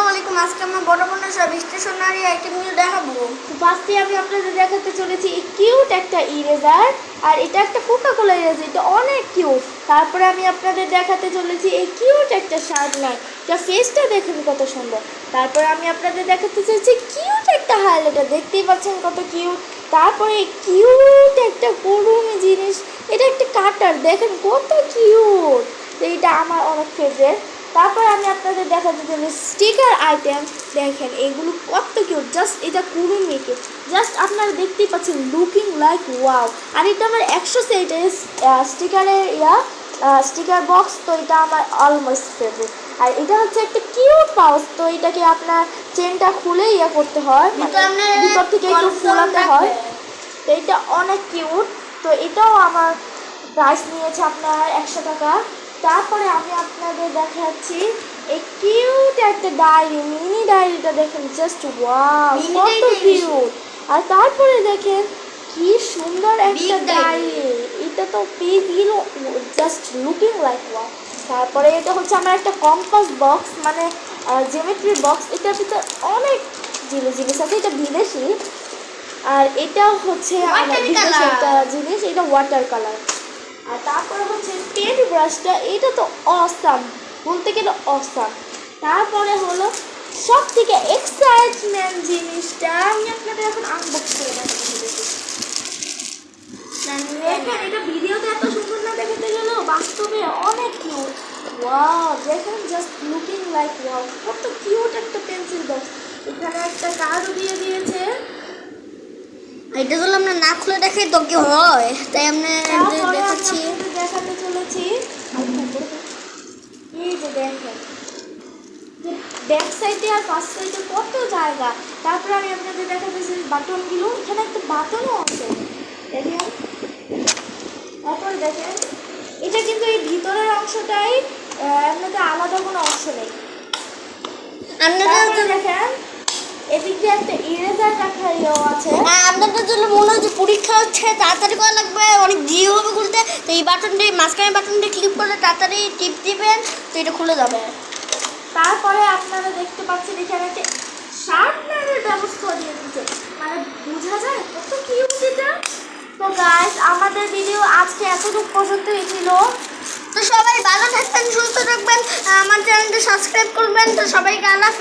আসসালামু আলাইকুম। আজকে আমরা বড় বোনের সব স্টেশনারি আইটেম নিয়ে দেখাবো। ফার্স্টে আমি আপনাদের দেখাতে চলেছি কিউট একটা ইরেজার আর এটা একটা কোকা কোলা ইরেজার এটা অনেক কিউট তারপরে আমি আপনাদের দেখাতে চলেছি এই কিউট একটা শার্পনার যা ফেসটা দেখুন কত সুন্দর। তারপরে আমি আপনাদের দেখাতে চলেছি কিউট একটা হাইলাইটার দেখতেই পাচ্ছেন কত কিউট তারপরে কিউট একটা করুণ জিনিস, এটা একটা কাটার দেখেন কত কিউট এইটা আমার অনেক ফেভারিট তারপর আমি আপনাদের দেখাতে চাই স্টিকার আইটেম দেখেন এগুলো কত কিউট জাস্ট এটা কুড়ি মেকে। জাস্ট আপনারা দেখতেই পাচ্ছেন লুকিং লাইক ওয়াও আর এটা আমার একশো সেট স্টিকারের ইয়া স্টিকার বক্স তো এটা আমার অলমোস্ট ফেভারিট আর এটা হচ্ছে একটা কিউট পাউচ তো এটাকে আপনার চেনটা খুলে ইয়া করতে হয়। মানে ভিতরে আপনার ভিতর থেকে একটু ফোলাতে হয়। তো এটা অনেক কিউট তো এটাও আমার প্রাইস নিয়েছে আপনার একশো টাকা। তারপরে আমি আপনাদের দেখাচ্ছি। এই কিউট একটা ডায়েরি মিনি ডায়েরিটা দেখেন জাস্ট ওয়াও কত কিউট। আর তারপরে দেখেন কি সুন্দর একটা ডায়েরি। এটা তো পেজগুলো জাস্ট লুকিং লাইক ওয়াও তারপরে এটা হচ্ছে আমার একটা কম্পাস বক্স মানে জেমেট্রি বক্স এটার ভিতরে অনেক জিনিস জিনিস আছে এটা বিদেশি। আর এটা হচ্ছে আমার বিদেশি একটা জিনিস এটা ওয়াটার কালার আর তারপরে হচ্ছে পেন ব্রাশটা এটা তো অসাম বলতে গেলে অসাম তারপরে হলো সব থেকে এক্সাইটমেন্ট জিনিসটা, আমি আপনাদের এখন আনবক্স করে। দেখেন, এটা ভিডিওতে এত সুন্দর না দেখাতে গেলেও বাস্তবে অনেক কিউট ওয়াও দেখেন জাস্ট লুকিং লাইক ওয়াও কত কিউট একটা পেন্সিল বক্স এখানে একটা কার্ডও দিয়ে দিয়েছে। এটা আমরা না খুলে দেখাই তো কি হয়। তাই আমরা দেখাচ্ছি। দেখাতে চলেছি। এই যে দেখেন ব্যাক সাইডে আর ফার্স্ট সাইডে কত জায়গা। তারপরে আমি আপনাদের দেখাতেছি বাটনগুলো। এখানে একটা বাটনও আছে। দেখেন। তারপরে দেখেন। এটা কিন্তু এই ভিতরের অংশটাই এমনিতে আলাদা কোনো অংশ নেই। আপনাদের দেখেন। এদিক একটা ইরেজার আছে। হ্যাঁ, আপনাদের জন্য মনে হচ্ছে পরীক্ষা হচ্ছে তাড়াতাড়ি করা লাগবে অনেক হবে খুলতে। তো এই বাটনটি মাঝখানে বাটনটি ক্লিক করলে তাড়াতাড়ি টিপ দিবেন তো এটা খুলে যাবে। তারপরে আপনারা দেখতে পাচ্ছেন এখানে একটা শার্পনারের ব্যবস্থা দিয়ে দিচ্ছে। মানে বোঝা যায় কত কিউট এটা? তো গাইস আমাদের ভিডিও আজকে এতটুকু পর্যন্তই ছিল। তো সবাই ভালো থাকবেন সুস্থ থাকবেন আমার চ্যানেলটা সাবস্ক্রাইব করবেন তো সবাইকে আল্লাহ